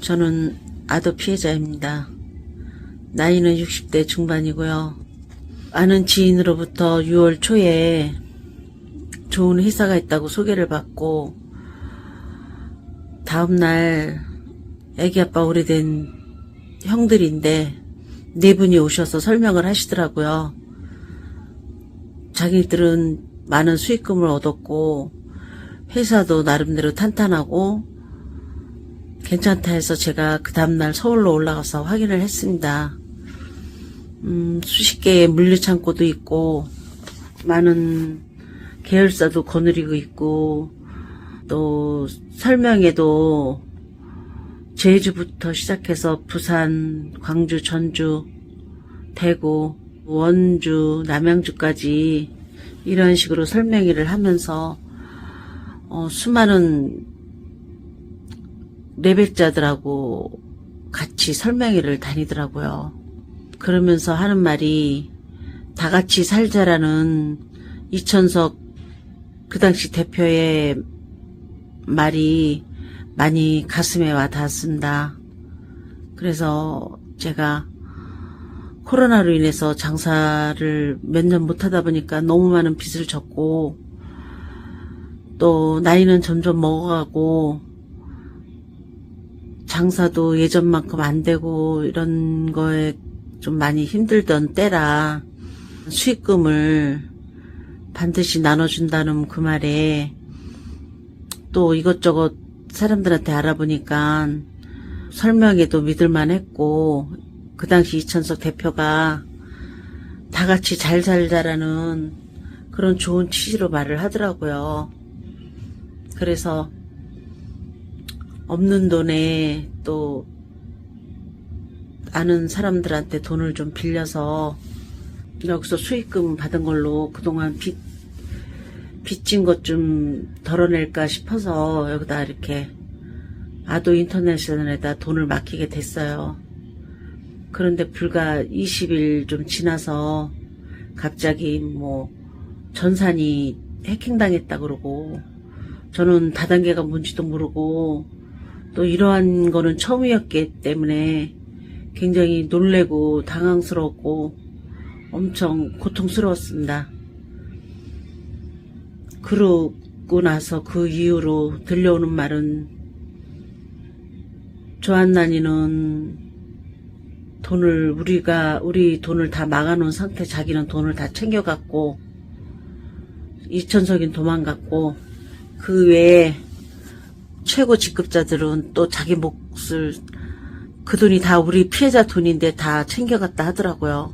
저는 아도 피해자입니다. 나이는 60대 중반이고요. 아는 지인으로부터 6월 초에 좋은 회사가 있다고 소개를 받고 다음날 애기 아빠 오래된 형들인데 네 분이 오셔서 설명을 하시더라고요. 자기들은 많은 수익금을 얻었고 회사도 나름대로 탄탄하고 괜찮다 해서 제가 그 다음날 서울로 올라가서 확인을 했습니다. 음, 수십 개의 물류창고도 있고 많은 계열사도 거느리고 있고 또 설명에도 제주부터 시작해서 부산, 광주, 전주, 대구, 원주, 남양주까지 이런 식으로 설명회를 하면서 어, 수많은 레벨자들하고 같이 설명회를 다니더라고요. 그러면서 하는 말이 다 같이 살자라는 이천석 그 당시 대표의 말이 많이 가슴에 와 닿았습니다. 그래서 제가 코로나로 인해서 장사를 몇 년 못하다 보니까 너무 많은 빚을 졌고 또 나이는 점점 먹어가고 장사도 예전만큼 안 되고 이런 거에 좀 많이 힘들던 때라 수익금을 반드시 나눠준다는 그 말에 또 이것저것 사람들한테 알아보니까 설명에도 믿을만 했고 그 당시 이천석 대표가 다 같이 잘 살자라는 그런 좋은 취지로 말을 하더라고요. 그래서 없는 돈에 또 아는 사람들한테 돈을 좀 빌려서 여기서 수익금 받은 걸로 그동안 빚, 빚진 것 좀 덜어낼까 싶어서 여기다 이렇게 아도 인터내셔널에다 돈을 맡기게 됐어요. 그런데 불과 20일 좀 지나서 갑자기 뭐 전산이 해킹당했다 그러고 저는 다단계가 뭔지도 모르고 또 이러한 거는 처음이었기 때문에 굉장히 놀래고 당황스럽고 엄청 고통스러웠습니다. 그러고 나서 그 이후로 들려오는 말은 조한난이는 돈을 우리가 우리 돈을 다 막아놓은 상태 자기는 돈을 다 챙겨갔고 이천석인 도망갔고 그 외에 최고 직급자들은 또 자기 몫을 그 돈이 다 우리 피해자 돈인데 다 챙겨갔다 하더라고요.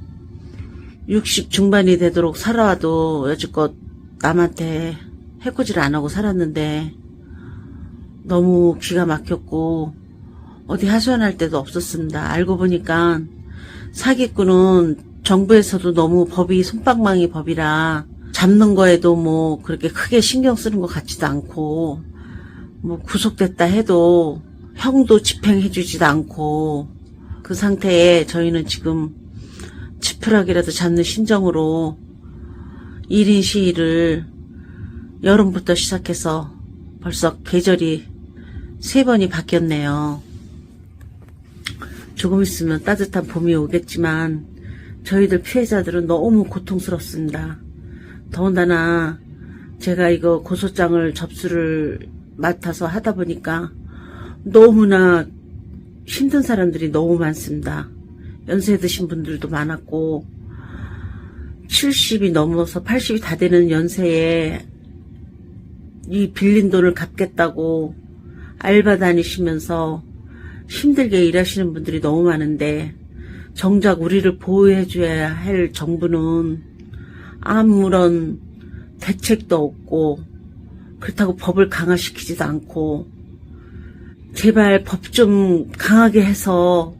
60 중반이 되도록 살아와도 여지껏 남한테 해코지를 안 하고 살았는데 너무 기가 막혔고 어디 하소연할 데도 없었습니다. 알고 보니까 사기꾼은 정부에서도 너무 법이 손방망이 법이라 잡는 거에도 뭐 그렇게 크게 신경 쓰는 것 같지도 않고 뭐 구속됐다 해도 형도 집행해 주지도 않고 그 상태에 저희는 지금 지푸라기라도 잡는 심정으로 1인 시위를 여름부터 시작해서 벌써 계절이 세 번이 바뀌었네요. 조금 있으면 따뜻한 봄이 오겠지만 저희들 피해자들은 너무 고통스럽습니다. 더군다나 제가 이거 고소장을 접수를 맡아서 하다 보니까 너무나 힘든 사람들이 너무 많습니다. 연세 드신 분들도 많았고 70이 넘어서 80이 다 되는 연세에 이 빌린 돈을 갚겠다고 알바 다니시면서 힘들게 일하시는 분들이 너무 많은데 정작 우리를 보호해줘야 할 정부는 아무런 대책도 없고 그렇다고 법을 강화시키지도 않고 제발 법 좀 강하게 해서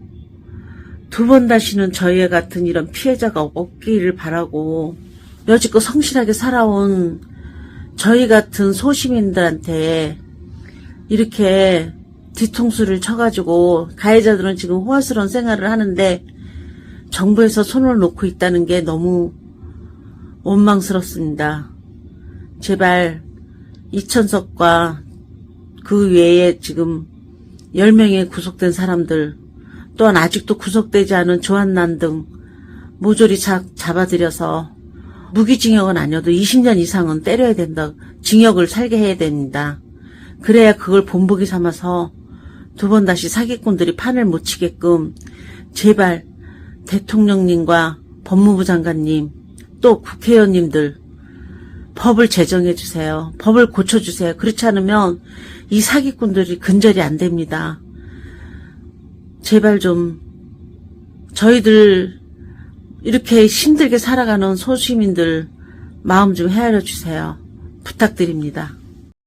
두 번 다시는 저희 같은 이런 피해자가 없기를 바라고 여지껏 성실하게 살아온 저희 같은 소시민들한테 이렇게 뒤통수를 쳐가지고 가해자들은 지금 호화스러운 생활을 하는데 정부에서 손을 놓고 있다는 게 너무 원망스럽습니다. 제발 이천석과 그 외에 지금 10명의 구속된 사람들, 또한 아직도 구속되지 않은 조한난 등 모조리 잡, 잡아들여서 무기징역은 아니어도 20년 이상은 때려야 된다. 징역을 살게 해야 됩니다. 그래야 그걸 본보기 삼아서 두 번 다시 사기꾼들이 판을 못 치게끔 제발 대통령님과 법무부 장관님 또 국회의원님들 법을 제정해 주세요. 법을 고쳐 주세요. 그렇지 않으면 이 사기꾼들이 근절이 안 됩니다. 제발 좀 저희들 이렇게 힘들게 살아가는 소시민들 마음 좀 헤아려 주세요. 부탁드립니다.